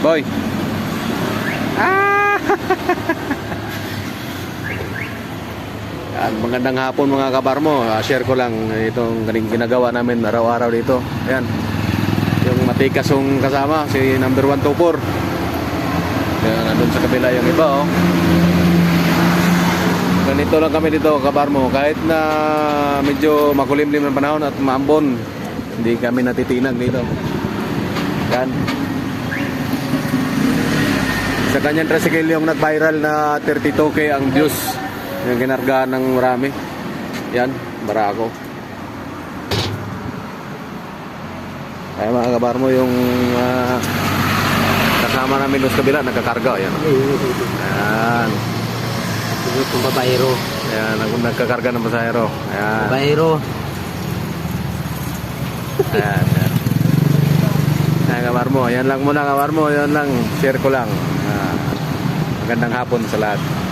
Boy. Ah! Yan, magandang hapon mga kabarmo. Ah, share ko lang itong ginagawa namin araw-araw dito. Yan. Yung matikas yung kasama, si number 124. Yan, nandun sa kabila yung iba, oh. Ganito lang kami dito, kabarmo. Kahit na medyo makulimlim ng panahon at maambon, hindi kami natitinag dito. Yan. Sa kanyang tricycle yung nag-viral na 32k ang views. Yung ginargahan ng marami. Yan, barako. Kaya mga kabarmo yung ah, kasama namin doon sa kabila, nagkakarga. Yan. Yan. Itong babayro. Ayan, nag- nagkakarga ng pasahero. Ayan. Babayro. Ayan, ayan. Ayan, kabarmo. Ayan lang muna, kabarmo. Ayan lang. Share ko lang. Ah, magandang hapon sa lahat.